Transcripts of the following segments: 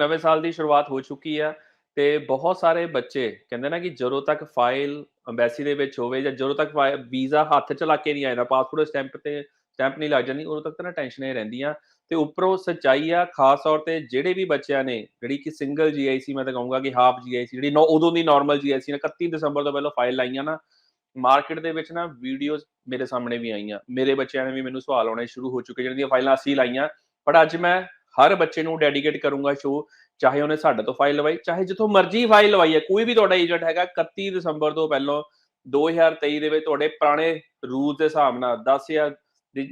ਨਵੇਂ ਸਾਲ ਦੀ ਸ਼ੁਰੂਆਤ ਹੋ ਚੁੱਕੀ ਆ ਤੇ ਬਹੁਤ ਸਾਰੇ ਬੱਚੇ ਕਹਿੰਦੇ ਨਾ ਕਿ ਜਦੋਂ ਤੱਕ ਫਾਈਲ ਐਮਬੈਸੀ ਦੇ ਵਿੱਚ ਹੋਵੇ ਜਾਂ ਜਦੋਂ ਤੱਕ ਵੀਜ਼ਾ ਹੱਥ ਚ ਲਾ ਕੇ ਨਹੀਂ ਆਇਆ ਪਾਸਪੋਰਟ ਸਟੈਂਪ ਤੇ, ਸਟੈਂਪ ਨਹੀਂ ਲੱਗ ਜਾਂਦੀ, ਉਦੋਂ ਤੱਕ ਤਾਂ ਨਾ ਟੈਨਸ਼ਨਾਂ ਹੀ ਰਹਿੰਦੀਆਂ। ਤੇ ਉੱਪਰੋਂ ਸੱਚਾਈ ਆ, ਖਾਸ ਤੌਰ ਤੇ ਜਿਹੜੇ ਵੀ ਬੱਚਿਆਂ ਨੇ, ਜਿਹੜੀ ਕਿ ਸਿੰਗਲ ਜੀਆਈਸੀ ਮੈਂ ਤਾਂ ਕਹੂੰਗਾ ਕਿ ਹਾਫ ਜੀਆਈਸੀ ਜਿਹੜੀ ਨੌ- ਉਦੋਂ ਦੀ ਨਾਰਮਲ ਜੀਆਈਸੀ ਨੇ 31 ਦਸੰਬਰ ਤੋਂ ਪਹਿਲਾਂ ਫਾਈਲ ਲਾਈਆਂ ਨਾ, ਮਾਰਕੀਟ ਦੇ ਵਿੱਚ ਨਾ ਵੀਡੀਓਜ਼ ਮੇਰੇ ਸਾਹਮਣੇ ਵੀ ਆਈਆਂ। ਮੇਰੇ ਬੱਚਿਆਂ ਨੇ ਵੀ ਮੈਨੂੰ ਸਵਾਲ ਆਉਣੇ ਸ਼ੁਰੂ ਹੋ ਚੁੱਕੇ, ਜਿਹੜੀਆਂ ਫਾਈਲਾਂ ਅਸੀਂ ਲਾਈਆਂ, ਪਰ ਅੱਜ ਮੈਂ ਹਰ ਬੱਚੇ ਨੂੰ ਡੈਡੀਕੇਟ ਕਰੂੰਗਾ ਸ਼ੋ ਚਾਹੇ ਉਹਨੇ ਸਾਡੇ ਤੋਂ ਫਾਈਲ ਲਵਾਈ, ਚਾਹੇ ਜਿੱਥੋਂ ਮਰਜ਼ੀ ਫਾਈਲ ਲਵਾਈ ਹੈ, ਕੋਈ ਵੀ ਤੁਹਾਡਾ ਏਜੰਟ ਹੈਗਾ 31 ਦਸੰਬਰ ਤੋਂ ਪਹਿਲਾਂ 2023 ਦੇ ਵਿੱਚ ਤੁਹਾਡੇ ਪੁਰਾਣੇ ਰੂਲ ਦੇ ਹਿਸਾਬ ਨਾਲ 10000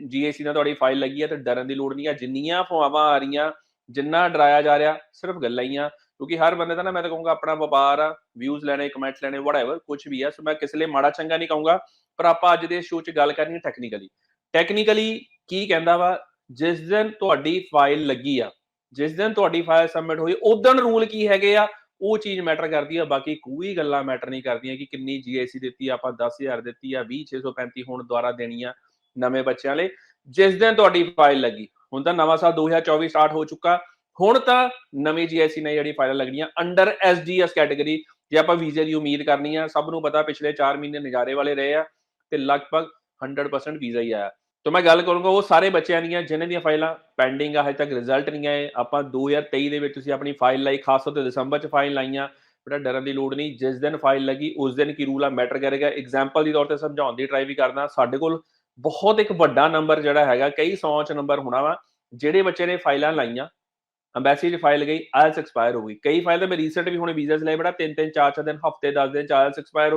ਜੀਏਸੀ ਨਾਲ ਤੁਹਾਡੀ ਫਾਈਲ ਲੱਗੀ ਹੈ ਤੇ ਡਰਨ ਦੀ ਲੋੜ ਨਹੀਂ ਹੈ। ਜਿੰਨੀਆਂ ਫਵਾਵਾਂ ਆ ਰਹੀਆਂ, ਜਿੰਨਾ ਡਰਾਇਆ ਜਾ ਰਿਹਾ, ਸਿਰਫ ਗੱਲਾਂ ਹੀ ਆ। ਕਿਉਂਕਿ ਹਰ ਬੰਦੇ ਦਾ ਨਾ ਮੈਂ ਤਾਂ ਕਹੂੰਗਾ ਆਪਣਾ ਵਪਾਰ ਆ ਵਿਊਜ਼ ਲੈਣੇ ਕਮੈਂਟਸ ਲੈਣੇ ਵਟਐਵਰ ਕੁਝ ਵੀ ਆ। ਸੋ ਮੈਂ ਕਿਸੇ ਲਈ ਮਾੜਾ ਚੰਗਾ ਨਹੀਂ ਕਹੂੰਗਾ, ਪਰ ਆਪਾਂ ਅੱਜ ਦੇ ਸ਼ੋਅ 'ਚ ਗੱਲ ਕਰਨੀ ਹੈ ਟੈਕਨੀਕਲੀ ਟੈਕਨੀਕਲੀ ਕੀ ਕਹਿੰਦਾ ਵਾ? ਜਿਸ ਦਿਨ ਤੁਹਾਡੀ ਫਾਈਲ ਲੱਗੀ ਆ ਜਿਸ ਦਿਨ ਤੁਹਾਡੀ ਫਾਈਲ ਸਬਮਿਟ ਹੋਈ ਉਦੋਂ ਰੂਲ ਕੀ ਹੈਗੇ ਆ? ਉਹ ਚੀਜ਼ ਮੈਟਰ ਕਰਦੀ ਆ ਬਾਕੀ ਕੋਈ ਗੱਲਾਂ ਮੈਟਰ ਨਹੀਂ ਕਰਦੀਆਂ ਕਿ ਕਿੰਨੀ ਜੀਆਈਸੀ ਦਿੱਤੀ ਆ, ਆਪਾਂ 10000 ਦਿੱਤੀ ਆ 20635 ਹੁਣ ਦੁਆਰਾ ਦੇਣੀ ਆ ਨਵੇਂ ਬੱਚਿਆਂ ਲਈ। ਜਿਸ ਦਿਨ ਤੁਹਾਡੀ ਫਾਈਲ ਲੱਗੀ ਹੁਣ ਤਾਂ ਨਵਾਂ ਸਾਲ 2024 ਸਟਾਰਟ ਹੋ ਚੁੱਕਾ ਹੁਣ ਤਾਂ ਨਵੀਂ ਜੀਆਈਸੀ ਨੇ ਜਿਹੜੀ ਫਾਈਲਾਂ ਲੱਗਣੀਆਂ ਅੰਡਰ ਐਸਡੀਐਸ ਕੈਟਾਗਰੀ ਜੇ ਆਪਾਂ ਵੀਜ਼ੇ ਦੀ ਉਮੀਦ ਕਰਨੀ ਆ ਸਭ ਨੂੰ ਪਤਾ ਪਿਛਲੇ 4 ਮਹੀਨੇ ਨਜ਼ਾਰੇ ਵਾਲੇ ਰਹੇ ਆ ਤੇ ਲਗਭਗ 100% ਵੀਜ਼ਾ ਹੀ ਆਇਆ। ਤਾਂ ਮੈਂ ਗੱਲ ਕਰੂੰਗਾ, ਉਹ ਸਾਰੇ ਬੱਚਿਆਂ ਦੀਆਂ, ਜਿਨ੍ਹਾਂ ਦੀਆਂ ਫਾਈਲਾਂ ਪੈਂਡਿੰਗ ਆ, ਹਜੇ ਤੱਕ ਰਿਜ਼ਲਟ ਨਹੀਂ ਆਏ। ਆਪਾਂ 2023 ਦੇ ਵਿੱਚ ਤੁਸੀਂ ਆਪਣੀ ਫਾਈਲ ਲਾਈ, ਖਾਸ ਤੌਰ ਤੇ ਦਸੰਬਰ ਚ ਫਾਈਲ ਲਾਈਆਂ ਬੇਟਾ ਡਰਨ ਦੀ ਲੋੜ ਨਹੀਂ। ਜਿਸ ਦਿਨ ਫਾਈਲ ਲੱਗੀ, ਉਸ ਦਿਨ ਕੀ ਰੂਲ ਆ ਮੈਟਰ ਕਰੇਗਾ। ਐਗਜ਼ਾਮਪਲ ਦੀ ਤੌਰ ਤੇ ਸਮਝਾਉਣ ਦੀ ਟਰਾਈ ਵੀ ਕਰਦਾ। ਸਾਡੇ ਕੋਲ ਬਹੁਤ ਇੱਕ ਵੱਡਾ ਨੰਬਰ ਜਿਹੜਾ ਹੈਗਾ, ਕਈ 100 ਚ ਨੰਬਰ ਹੋਣਾ ਵਾ, ਜਿਹੜੇ ਬੱਚੇ ਨੇ ਫਾਈਲਾਂ ਲਾਈਆਂ ਐਮਬੈਸੀ 'ਚ ਫਾਈਲ ਗਈ ਆਇਲਸ ਐਕਸਪਾਇਰ ਹੋ ਗਈ। ਕਈ ਫਾਈਲ ਤਾਂ ਮੈਂ ਰੀਸੈਂਟ ਵੀ ਹੁਣੇ ਵੀਜ਼ਾਸ ਲਏ, ਬੜਾ 3 3 4 4 ਦਿਨ, ਹਫ਼ਤੇ 10 ਦਿਨ ਚ ਆਇਲਸ ਐਕਸਪਾਇਰ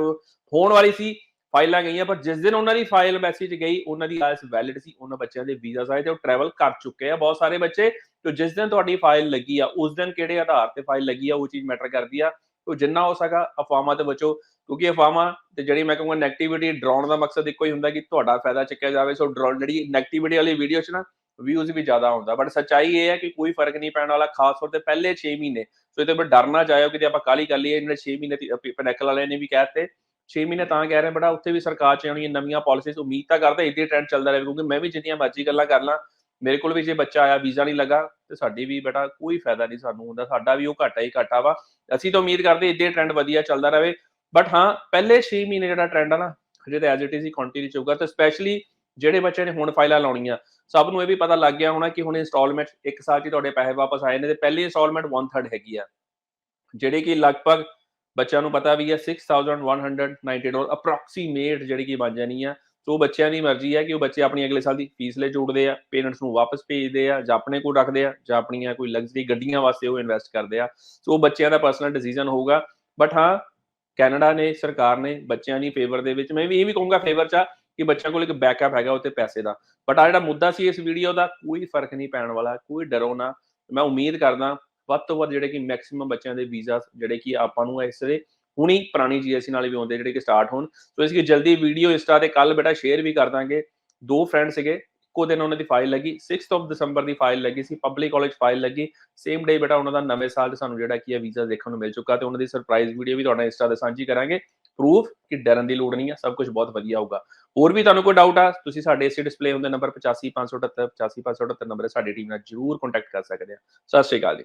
ਹੋਣ ਵਾਲੀ ਸੀ। ਫਾਈਲਾਂ ਗਈਆਂ, ਪਰ ਜਿਸ ਦਿਨ ਉਹਨਾਂ ਦੀ ਫਾਈਲ ਮੈਸੇਜ ਗਈ, ਉਹਨਾਂ ਦੀ ਆਇਲਸ ਵੈਲਿਡ ਸੀ, ਉਹਨਾਂ ਬੱਚਿਆਂ ਦੇ ਵੀਜ਼ਾ ਆਏ ਤੇ ਉਹ ਟਰੈਵਲ ਕਰ ਚੁੱਕੇ ਆ ਬਹੁਤ ਸਾਰੇ ਬੱਚੇ। ਤੇ ਜਿਸ ਦਿਨ ਤੁਹਾਡੀ ਫਾਈਲ ਲੱਗੀ ਆ, ਉਸ ਦਿਨ ਕਿਹੜੇ ਆਧਾਰ ਤੇ ਫਾਈਲ ਲੱਗੀ ਆ, ਉਹ ਚੀਜ਼ ਮੈਟਰ ਕਰਦੀ ਆ। ਤੋ ਜਿੰਨਾ ਹੋ ਸਕਾ ਅਫਵਾਹਾਂ ਤੇ ਬਚੋ, ਕਿਉਂਕਿ ਅਫਵਾਹਾਂ ਤੇ ਜਿਹੜੀ ਮੈਂ ਕਹੂੰਗਾ ਨੈਗੇਟਿਵਿਟੀ ਡਰਾਉਣ ਦਾ ਮਕਸਦ ਇੱਕੋ ਹੀ ਹੁੰਦਾ ਕਿ ਤੁਹਾਡਾ ਫਾਇਦਾ ਚੱਕਿਆ ਜਾਵੇ। ਸੋ ਡਰਾਉਣ ਜਿਹੜੀ ਨੈਗੇਟਿਵਿਟੀ ਵਾਲੀ ਵੀਡੀਓ 'ਚ ਨਾ ਵਿਊਜ਼ ਵੀ ਜ਼ਿਆਦਾ ਹੁੰਦਾ ਬਟ ਸੱਚਾਈ ਇਹ ਹੈ ਕਿ ਕੋਈ ਫ਼ਰਕ ਨਹੀਂ ਪੈਣ ਵਾਲਾ, ਖਾਸ ਤੌਰ ਤੇ ਪਹਿਲੇ 6 ਮਹੀਨੇ। ਸੋ ਇਹਦੇ ਪਰ ਡਰਨਾ ਚਾਹਿਓ ਕਿ ਆਪਾਂ ਕਾਲੀ ਕਰ ਲਈਏ, ਇਹਨਾਂ 6 ਮਹੀਨੇ ਪੈਨੈਕਲ ਵਾਲਿਆਂ ਨੇ ਵੀ ਕਹਿਤੇ 6 ਮਹੀਨੇ ਤਾਂ ਕਹਿ ਰਹੇ, ਬੜਾ ਉੱਥੇ ਵੀ ਸਰਕਾਰ ਚ ਆਉਣੀਆਂ ਨਵੀਆਂ ਪਾਲਿਸੀਜ਼ ਉਮੀਦ ਤਾਂ ਕਰਦਾ ਇਦਾਂ ਟ੍ਰੈਂਡ ਚੱਲਦਾ ਰਹੇ, ਕਿਉਂਕਿ ਮੈਂ ਵੀ ਜਿੰਨੀਆਂ ਮਰਜ਼ੀ ਗੱਲਾਂ ਕਰ ਲਾਂ, ਮੇਰੇ ਕੋਲ ਵੀ ਜੇ ਬੱਚਾ ਆਇਆ, ਵੀਜ਼ਾ ਨਹੀਂ ਲੱਗਾ, ਤੇ ਸਾਡੀ ਵੀ ਬੇਟਾ ਕੋਈ ਫਾਇਦਾ ਨਹੀਂ ਸਾਨੂੰ ਹੁੰਦਾ, ਸਾਡਾ ਵੀ ਉਹ ਘਾਟਾ ਹੀ ਘਾਟਾ ਵਾ। ਅਸੀਂ ਤਾਂ ਉਮੀਦ ਕਰਦੇ ਇਦਾਂ ਟ੍ਰੈਂਡ ਵਧੀਆ ਚੱਲਦਾ ਰਹੇ ਬਟ ਹਾਂ, ਪਹਿਲੇ 6 ਮਹੀਨੇ ਜਿਹੜਾ ਟ੍ਰੈਂਡ ਆ ਨਾ, ਹਜੇ ਤਾਂ ਐਜ਼ ਇਟ ਇਜ਼ ਹੀ ਕੰਟੀਨਿਊ ਹੋਊਗਾ ਤੇ ਸਪੈਸ਼ਲੀ ਜਿਹੜੇ ਬੱਚੇ ਨੇ ਹੁਣ ਫਾਈਲਾਂ ਲਾਉਣੀਆਂ, ਸਭ ਨੂੰ ਇਹ ਵੀ ਪਤਾ ਲੱਗ ਗਿਆ ਹੋਣਾ ਕਿ ਹੁਣ ਇਨਸਟਾਲਮੈਂਟ ਇੱਕ ਸਾਲ 'ਚ ਤੁਹਾਡੇ ਪੈਸੇ ਵਾਪਸ ਆਏ ਨੇ, ਤੇ ਪਹਿਲੀ ਇਨਸਟਾਲਮੈਂਟ 1/3 ਹੈਗੀ ਆ, ਜਿਹੜੇ ਕਿ ਲਗਭਗ ਬੱਚਿਆਂ ਨੂੰ ਪਤਾ ਵੀ ਹੈ 6190 ਡਾਲਰ ਅਪਰੋਕਸੀਮੇਟ ਜਿਹੜੀ ਕਿ ਬਣ ਜਾਣੀ ਆ। ਸੋ ਬੱਚਿਆਂ ਦੀ ਮਰਜ਼ੀ ਹੈ ਕਿ ਉਹ ਬੱਚੇ ਆਪਣੀ ਅਗਲੇ ਸਾਲ ਦੀ ਫੀਸ ਲੈ ਜੋੜਦੇ ਆ ਪੇਰੈਂਟਸ ਨੂੰ ਵਾਪਸ ਭੇਜਦੇ ਆ ਜਾਂ ਆਪਣੇ ਕੋਲ ਰੱਖਦੇ ਆ ਜਾਂ ਆਪਣੀਆਂ ਕੋਈ ਲਗਜ਼ਰੀ ਗੱਡੀਆਂ ਵਾਸਤੇ ਉਹ ਇਨਵੈਸਟ ਕਰਦੇ ਆ। ਸੋ ਬੱਚਿਆਂ ਦਾ ਪਰਸਨਲ ਡਿਸੀਜਨ ਹੋਊਗਾ। ਬਟ ਹਾਂ, ਕੈਨੇਡਾ ਨੇ, ਸਰਕਾਰ ਨੇ ਬੱਚਿਆਂ ਦੀ ਫੇਵਰ ਦੇ ਵਿੱਚ, ਮੈਂ ਵੀ ਇਹ ਵੀ ਕਹੂੰਗਾ ਫੇਵਰ ਚ ਕਿ ਬੱਚਿਆਂ ਕੋਲ ਇੱਕ ਬੈਕਅਪ ਹੈਗਾ ਉੱਤੇ ਪੈਸੇ ਦਾ। ਬਟ ਆ ਜਿਹੜਾ ਮੁੱਦਾ ਸੀ ਇਸ ਵੀਡੀਓ ਦਾ, ਕੋਈ ਫ਼ਰਕ ਨਹੀਂ ਪੈਣ ਵਾਲਾ, ਕੋਈ ਡਰੋ ਨਾ। ਮੈਂ ਉਮੀਦ ਕਰਦਾ ਵੱਧ ਤੋਂ ਵੱਧ ਜਿਹੜੇ ਕਿ ਮੈਕਸਿਮਮ ਬੱਚਿਆਂ ਦੇ ਵੀਜ਼ਾ ਜਿਹੜੇ ਕਿ ਆਪਾਂ ਨੂੰ ਇਸ ਦੇ ਹੁਣੀ ਪੁਰਾਣੀ ਜੀਐਸਸੀ ਨਾਲ ਵੀ ਆਉਂਦੇ ਜਿਹੜੇ ਕਿ ਸਟਾਰਟ ਹੋਣ। ਸੋ ਇਸ ਲਈ ਜਲਦੀ ਵੀਡੀਓ ਇੰਸਟਾ ਤੇ ਕੱਲ ਬੇਟਾ ਸ਼ੇਅਰ ਵੀ ਕਰ ਦਾਂਗੇ। ਦੋ ਫਰੈਂਡ ਸੀਗੇ, ਇੱਕੋ ਦਿਨ ਉਹਨਾਂ ਦੀ ਫਾਈਲ ਲੱਗੀ। 6th ਆਫ ਦਸੰਬਰ ਦੀ ਫਾਈਲ ਲੱਗੀ ਸੀ ਪਬਲਿਕ ਕਾਲਜ ਫਾਈਲ ਲੱਗੀ। ਸੇਮ ਡੇ ਬੇਟਾ ਉਹਨਾਂ ਦਾ ਨਵੇਂ ਸਾਲ ਤੇ ਸਾਨੂੰ ਜਿਹੜਾ ਕੀ ਹੈ ਵੀਜ਼ਾ ਦੇਖਣ ਨੂੰ ਮਿਲ ਚੁੱਕਾ ਤੇ ਉਹਨਾਂ ਦੀ ਸਰਪ੍ਰਾਈਜ਼ ਵੀਡੀਓ ਵੀ ਤੁਹਾਡਾ ਇੰਸਟਾ ਤੇ ਸਾਂਝੀ ਕਰਾਂਗੇ। ਪ੍ਰੂਫ ਕਿ ਡਰਨ ਦੀ ਲੋੜ ਨਹੀਂ ਹੈ ਸਭ ਕੁਝ ਬਹੁਤ ਵਧੀਆ ਹੋਊਗਾ। ਹੋਰ ਵੀ ਤੁਹਾਨੂੰ ਕੋਈ ਡਾਊਟ ਆ, ਤੁਸੀਂ ਸਾਡੇ ਇਸੇ ਡਿਸਪਲੇ ਹੁੰਦੇ ਨੰਬਰ 85578 85578 ਨੰਬਰ ਹੈ ਸਾਡੀ ਟੀਮ ਨਾਲ ਜਰੂਰ ਕੰਟੈਕਟ ਕਰ ਸਕਦੇ ਆ। ਸਤਿ ਸ਼੍ਰੀ ਅਕਾਲ ਜੀ।